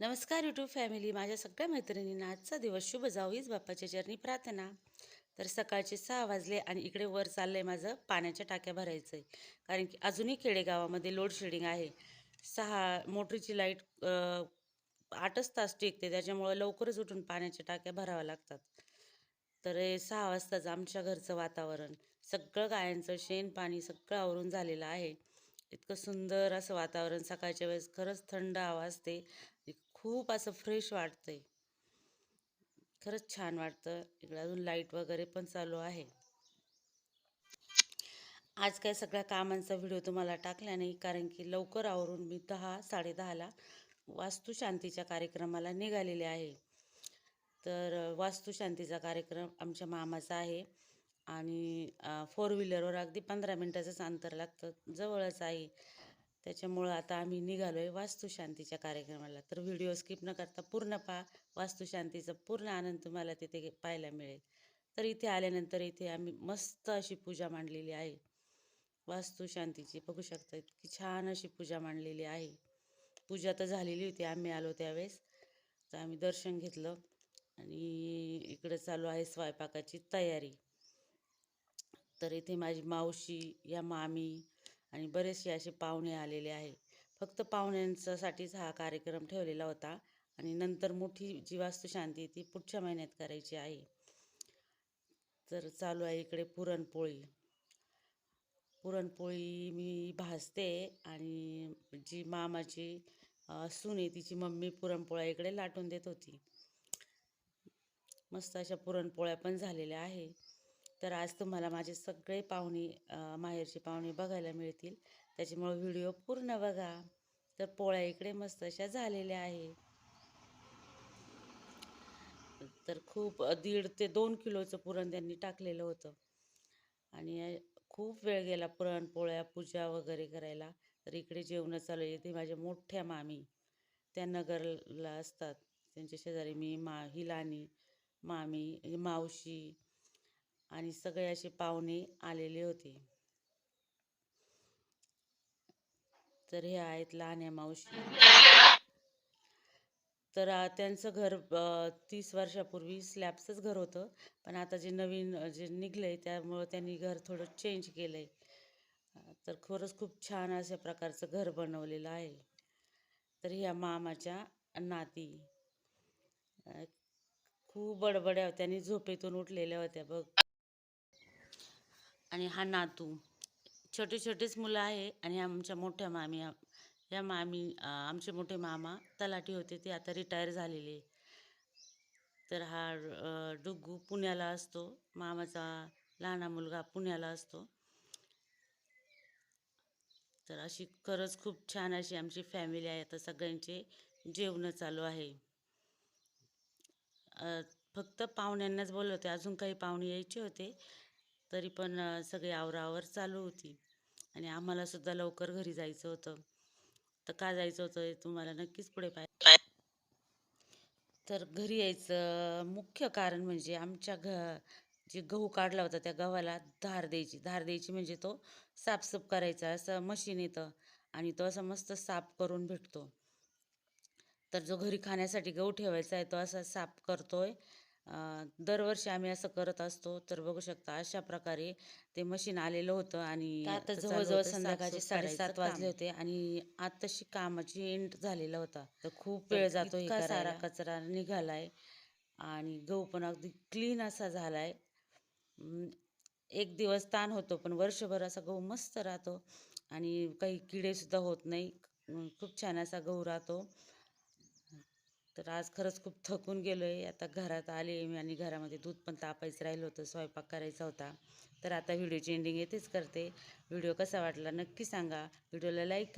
नमस्कार YouTube family माझ्या सगळ्या मैत्रिणींना आजचा दिवस शुभ जाऊ हीच बाप्पाच्या चरणी प्रार्थना. तर सकाळचे सहा वाजले आणि इकडे वर चाललं आहे माझं पाण्याच्या टाक्या भरायचं आहे कारण की अजूनही खेडेगावामध्ये लोडशेडिंग आहे. सहा मोटरीची लाइट आठच तास टिकते. त्याच्यामुळं लवकरच उठून पाण्याच्या टाक्या भराव्या लागतात. तर हे सहा वाजताच आमच्या घरचं वातावरण. सगळं गायांचं शेण पाणी सगळं आवरून झालेलं आहे. इतकं सुंदर असं वातावरण. सकाळच्या वेळेस खरंच थंड हवा असते. खूप असं फ्रेश वाटतंय. खरंच छान वाटतं. इकडे अजून लाइट वगैरे पण चालू आहे. आज काय सगळ्या कामांचा व्हिडिओ तुम्हाला टाकला नाही कारण की लवकर आवरून मी दहा साडेदहाला वास्तुशांतीच्या कार्यक्रमाला निघालेले आहे. तर वास्तुशांतीचा कार्यक्रम आमच्या मामाचा आहे आणि फोर व्हीलरवर अगदी पंधरा मिनटाचंच अंतर लागतं. जवळच आहे. त्याच्यामुळं आता आम्ही निघालो आहे वास्तुशांतीच्या कार्यक्रमाला. तर व्हिडिओ स्किप न करता पूर्ण पहा. वास्तुशांतीचा पूर्ण आनंद तुम्हाला तिथे पाहायला मिळेल. तर इथे आल्यानंतर इथे आम्ही मस्त अशी पूजा मांडलेली आहे. वास्तुशांतीची बघू शकता इतकी छान अशी पूजा मांडलेली आहे. पूजा तर झालेली होती आम्ही आलो त्यावेळेस. तर आम्ही दर्शन घेतलं आणि इकडं चालू आहे स्वयंपाकाची तयारी. तर इथे माझी मावशी या मामी आणि बरेचसे असे पाहुणे आलेले आहे. फक्त पाहुण्यांसाठीच हा कार्यक्रम ठेवलेला होता आणि नंतर मोठी जी वास्तुशांती ती पुढच्या महिन्यात करायची आहे. तर चालू आहे इकडे पुरणपोळी. पुरणपोळी मी भाजते आणि जी मामाची सुने तिची मम्मी पुरणपोळ्या इकडे लाटून देत होती. मस्त अशा पुरणपोळ्या पण झालेल्या आहे. तर आज तुम्हाला माझे सगळे पाहुणे माहेरचे पाहुणे बघायला मिळतील. त्याच्यामुळे व्हिडिओ पूर्ण बघा. तर पोळ्या इकडे मस्त अशा झालेल्या आहे तर खूप दीड ते दोन किलोचं पुरण त्यांनी टाकलेलं होतं. आणि खूप वेळ गेला पुरणपोळ्या पूजा वगैरे करायला. तर इकडे जेवणं चालू आहे. माझ्या मोठ्या मामी त्या नगरला असतात. त्यांच्या शेजारी मी मा हिलानी मामी मावशी आणि सगळे असे पाहुणे आलेले होते. तर हे आहेत लहान्या मावशी. तर त्यांचं घर तीस वर्षापूर्वी स्लॅबचंच घर होतं. पण आता जे नवीन जे निघलं आहे त्यामुळं त्यांनी घर थोडं चेंज केलं आहे तर खरंच खूप छान अशा प्रकारचं घर बनवलेलं आहे. तर ह्या मामाच्या नाती. खूप बडबड्या होत्या आणि झोपेतून उठलेल्या होत्या बघ. आणि हा नातू. छोटे छोटेच मुलं आहे आणि आमच्या मोठ्या मामी या मामी आमचे मोठे मामा तलाठी होते ते आता रिटायर झालेले. तर हा डुग्गू पुण्याला असतो. मामाचा लहाना मुलगा पुण्याला असतो. तर अशी खरंच खूप छान अशी आमची फॅमिली आहे. आता सगळ्यांचे जेवणं चालू आहे. फक्त पाहुण्यांनाच बोलवते. अजून काही पाहुणे यायचे होते. तरी पण सगळी आवरावर चालू होती. आणि आम्हाला सुद्धा लवकर घरी जायचं होतं. तर का जायचं होतं हे तुम्हाला नक्कीच पुढे पाहिजे तर घरी यायचं मुख्य कारण म्हणजे आमच्या घ जे गहू काढला होता त्या गव्हाला धार द्यायची. धार द्यायची म्हणजे तो साफसूफ करायचा असं मशीन येतं आणि तो असं मस्त साफ करून भेटतो. तर जो घरी खाण्यासाठी गहू ठेवायचा आहे तो असा साफ करतोय दरवर्षी आम्ही असं करत असतो. तर बघू शकता अशा प्रकारे ते मशीन आलेलं होतं आणि आता जवळजवळ संध्याकाळचे साडेसात वाजले होते आणि आताशी कामाची एंड झालेला होता. तर खूप वेळ जातो सारा कचरा निघालाय आणि गहू पण अगदी क्लीन असा झालाय. एक दिवस ताण होतो पण वर्षभर असा गहू मस्त राहतो आणि काही किडे सुद्धा होत नाही. खूप छान असा गहू राहतो. तर आज खरंच खूप थकून गेलो आहे आता घरात आले मी आणि घरामध्ये दूध पण तापायचं राहिलं होतं स्वयंपाक करायचा होता. तर आता व्हिडिओची एंडिंग येतेच करते. व्हिडिओ कसा वाटला नक्की सांगा. व्हिडिओला लाईक